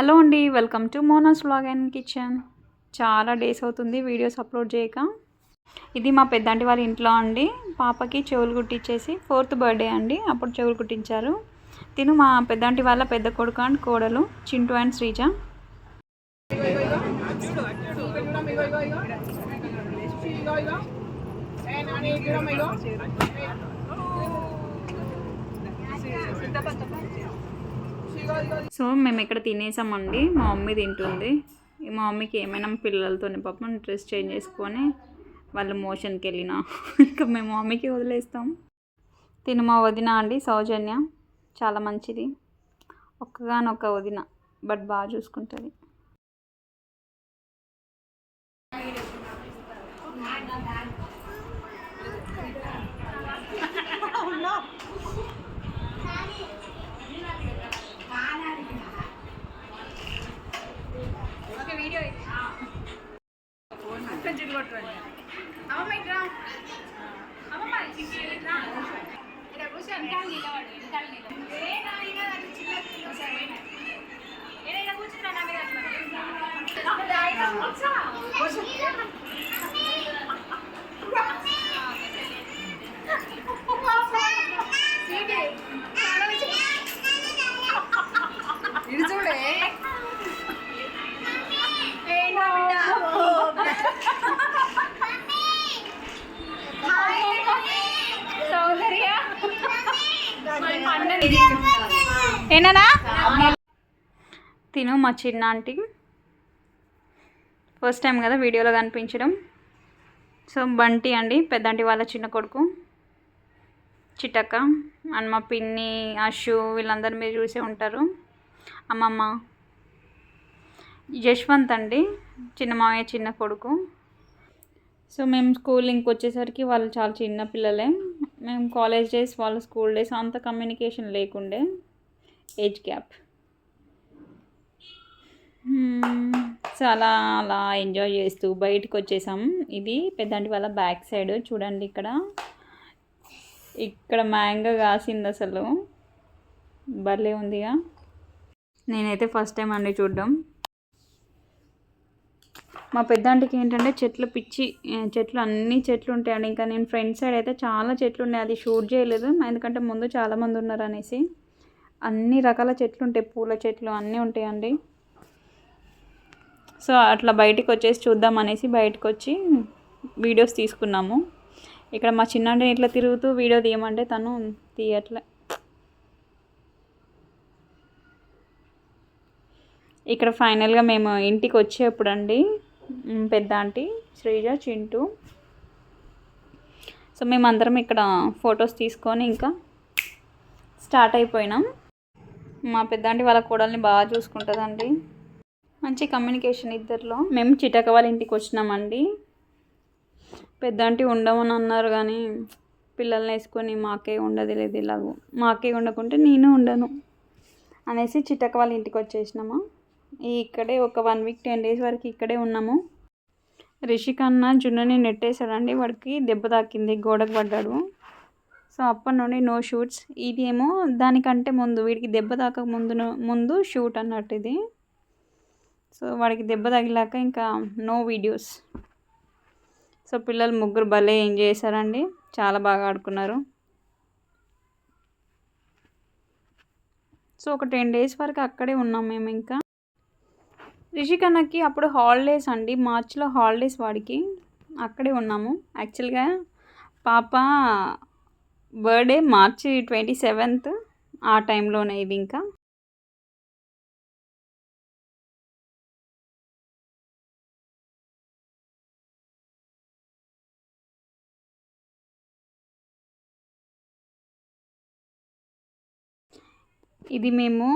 Hello అండి welcome to Mona's vlog and kitchen. చాలా days అవుతుంది వీడియోస్ అప్లోడ్ చేయక. ఇది మా పెద్దంటి వాళ్ళ ఇంట్లో అండి. పాపకి చెవులు కుట్టించేసి ఫోర్త్ బర్త్డే అండి అప్పుడు చెవులు కుట్టించారు. తిను మా పెద్దంటి వాళ్ళ పెద్ద కొడుకు అండ్ కోడలు చింటూ అండ్ శ్రీజ. సో మేము ఇక్కడ తినేసామండి. మా మమ్మీ తింటుంది. ఈ మా మమ్మీకి ఏమైనా పిల్లలతోనే పాపం డ్రెస్ చేంజ్ చేసుకొని వాళ్ళు మోషన్కి వెళ్ళిన. ఇంకా మేము మమ్మీకి వదిలేస్తాం. తిను మా వదిన అండి సౌజన్య. చాలా మంచిది. ఒక్కగానొక్క వదిన బట్ బాగా చూసుకుంటుంది. ఇది చూడే తిను మా చిన్న ఆంటీ ఫస్ట్ టైం కదా వీడియోలో కనిపించడం. సో బంటి అండి పెద్దంటి వాళ్ళ చిన్న కొడుకు. చిటక్క అండ్ మా పిన్ని అషు వీళ్ళందరూ మీరు చూసే ఉంటారు. అమ్మమ్మ. యశ్వంత్ అండి చిన్న మామయ్య చిన్న కొడుకు. సో మేము స్కూలింగ్కి వచ్చేసరికి వాళ్ళు చాలా చిన్న పిల్లలే. మేము కాలేజ్ డేస్ వాళ్ళ స్కూల్ డేస్ అంత కమ్యూనికేషన్ లేకుండే. Age gap. సో అలా అలా ఎంజాయ్ చేస్తూ బయటకు వచ్చేసాం ఇది పెద్దంటి వాళ్ళ బ్యాక్ సైడ్ చూడండి ఇక్కడ. ఇక్కడ మ్యాంగో కాసింది అసలు. భలే ఉందిగా. నేనైతే ఫస్ట్ టైం అండి చూడడం. మా పెద్దాంటికి ఏంటంటే చెట్లు పిచ్చి చెట్లు అన్ని చెట్లు ఉంటాయండి. ఇంకా నేను ఫ్రంట్ సైడ్ అయితే చాలా చెట్లు ఉన్నాయి. అది షూట్ చేయలేదు. ఎందుకంటే ముందు చాలామంది ఉన్నారు అనేసి అన్ని రకాల చెట్లు ఉంటాయి. పూల చెట్లు అన్నీ ఉంటాయండి. సో అట్లా బయటికి వచ్చేసి చూద్దాం అనేసి బయటకు వచ్చి వీడియోస్ తీసుకున్నాము. ఇక్కడ మా చిన్న ఇట్లా తిరుగుతూ వీడియో తీయమంటే తను తీయట్లే. ఇక్కడ ఫైనల్గా మేము ఇంటికి వచ్చేప్పుడు అండి పెద్ద ఆంటీ శ్రీజ చింటూ. సో మేమందరం ఇక్కడ ఫొటోస్ తీసుకొని ఇంకా స్టార్ట్ అయిపోయినాం. మా పెద్దాంటి వాళ్ళ కోడల్ని బాగా చూసుకుంటుందండి. మంచి కమ్యూనికేషన్ ఇద్దరిలో. మేము చిటక వాళ్ళ ఇంటికి వచ్చినామండి. పెద్దాంటి ఉండమని అన్నారు కానీ పిల్లల్ని వేసుకొని మాకే ఉండదు లేదు ఇలాగూ. మాకే ఉండకుంటే నేను ఉండను అనేసి చిటక వాళ్ళ ఇంటికి వచ్చేసినాము. ఇక్కడే ఒక వన్ వీక్ టెన్ డేస్ వరకు ఇక్కడే ఉన్నాము. రిషిక్ అన్న జున్నుని నెట్టేశాడండి. వాడికి దెబ్బ తాకింది గోడకు పడ్డాడు. సో అప్పటి నుండి నో షూట్స్. ఇది ఏమో దానికంటే ముందు వీడికి దెబ్బ తాకక ముందు ముందు షూట్ అన్నట్టు ఇది. సో వాడికి దెబ్బ తగిలాక ఇంకా నో వీడియోస్. సో పిల్లలు ముగ్గురు భలే ఎంజాయ్ చేశారండి. చాలా బాగా ఆడుకున్నారు. సో ఒక టెన్ డేస్ వరకు అక్కడే ఉన్నాం మేము ఇంకా. రిషికన్నకి అప్పుడు హాలిడేస్ అండి. మార్చిలో హాలిడేస్ వాడికి. అక్కడే ఉన్నాము. యాక్చువల్గా పాప బర్త్డే మార్చి ట్వంటీ సెవెంత్ ఆ టైంలోనే ఇది ఇంకా. ఇది మేము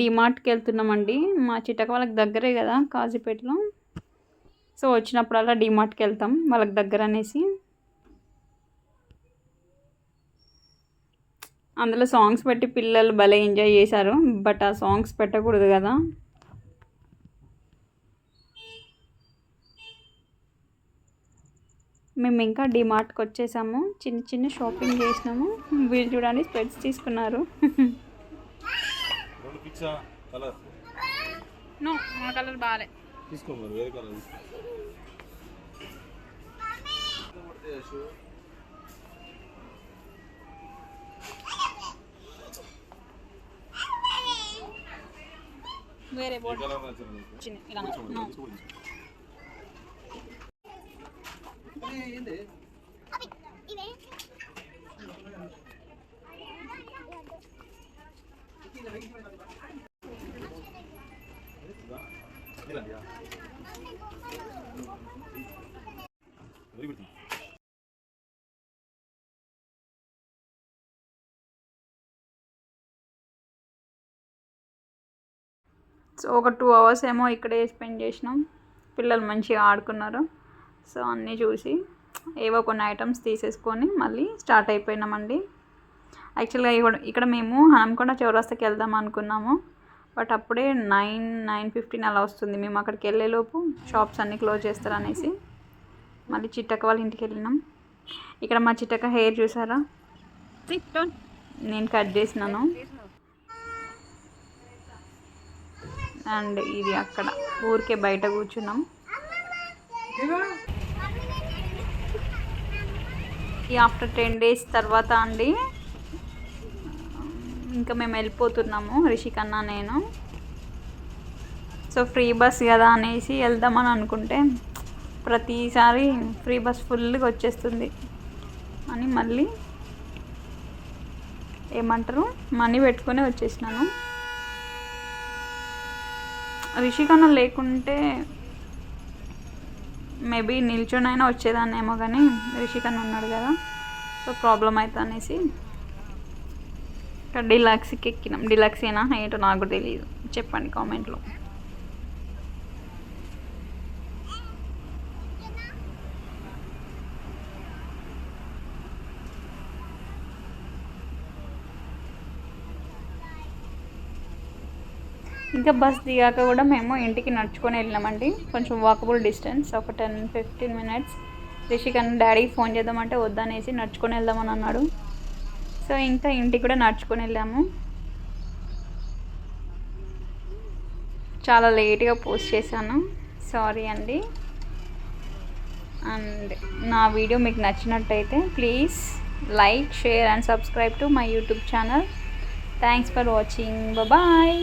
డిమార్ట్కి వెళ్తున్నామండి. మా చిట్టక వాళ్ళకి దగ్గరే కదా కాజీపేటలో. సో వచ్చినప్పుడల్లా డిమార్ట్కి వెళ్తాం వాళ్ళకి దగ్గర అనేసి. అందులో సాంగ్స్ పెట్టి పిల్లలు భలే ఎంజాయ్ చేశారు బట్ ఆ సాంగ్స్ పెట్టకూడదు కదా. మేము ఇంకా డిమార్ట్కి వచ్చేసాము చిన్న చిన్న షాపింగ్ చేసినాము. వీళ్ళు చూడండి స్పెట్స్ తీసుకున్నారు. పిచ్చా కలర్? నో మన కలర్ బాగాలే తీసుకో మరి వేరే కలర్ తీసుకో. వేరే బోర్డు. ఇలా నో. తీసుకో, తీసుకో. ఇలా. వెరీ గుడ్ సో ఒక టూ అవర్స్ ఏమో ఇక్కడే స్పెండ్ చేసినాం. పిల్లలు మంచిగా ఆడుకున్నారు. సో అన్నీ చూసి ఏవో కొన్ని ఐటమ్స్ తీసేసుకొని మళ్ళీ స్టార్ట్ అయిపోయినామండి. యాక్చువల్గా ఇక్కడ ఇక్కడ మేము హనంకొండ చౌరస్తాకి వెళ్దాం అనుకున్నాము. బట్ అప్పుడే నైన్ నైన్ ఫిఫ్టీన్ అలా వస్తుంది. మేము అక్కడికి వెళ్ళేలోపు షాప్స్ అన్నీ క్లోజ్ చేస్తారు అనేసి మళ్ళీ చిట్టక్క వాళ్ళ ఇంటికి వెళ్ళినాం. ఇక్కడ మా చిట్టక్క హెయిర్ చూసారా? నేను కట్ చేసినాను. అండ్ ఇది అక్కడ. ఊరికే బయట కూర్చున్నాం. ఈ ఆఫ్టర్ టెన్ డేస్ తర్వాత అండి ఇంకా మేము వెళ్ళిపోతున్నాము. రిషికన్నా నేను. సో ఫ్రీ బస్ కదా అనేసి వెళ్దామని అనుకుంటే ప్రతిసారి ఫ్రీ బస్ ఫుల్గా వచ్చేస్తుంది. అని మళ్ళీ ఏమంటారు? మనీ పెట్టుకునే వచ్చేసినాను. రిషికన్నా లేకుంటే మేబీ నిల్చొనైనా వచ్చేదాన్నేమో కానీ రిషికన్న ఉన్నాడు కదా. సో ప్రాబ్లం అవుతుంది అనేసి డిలాక్స్కి ఎక్కినాం. డిలాక్సేనా ఏంటో నాకు తెలియదు చెప్పండి కామెంట్లో. ఇంకా బస్ దిగాక కూడా మేము ఇంటికి నడుచుకొని వెళ్ళినామండి. కొంచెం వాకబుల్ డిస్టెన్స్ ఒక టెన్ ఫిఫ్టీన్ మినిట్స్ రిషికన్ డాడీకి ఫోన్ చేద్దామంటే వద్దనేసి నడుచుకొని వెళ్దామని అన్నాడు. సో ఇంకా ఇంటికి కూడా నడుచుకొని వెళ్ళాము. చాలా లేట్గా పోస్ట్ చేశాను. సారీ అండి. అండ్ నా వీడియో మీకు నచ్చినట్టయితే please like share and subscribe to my YouTube channel. Thanks for watching bye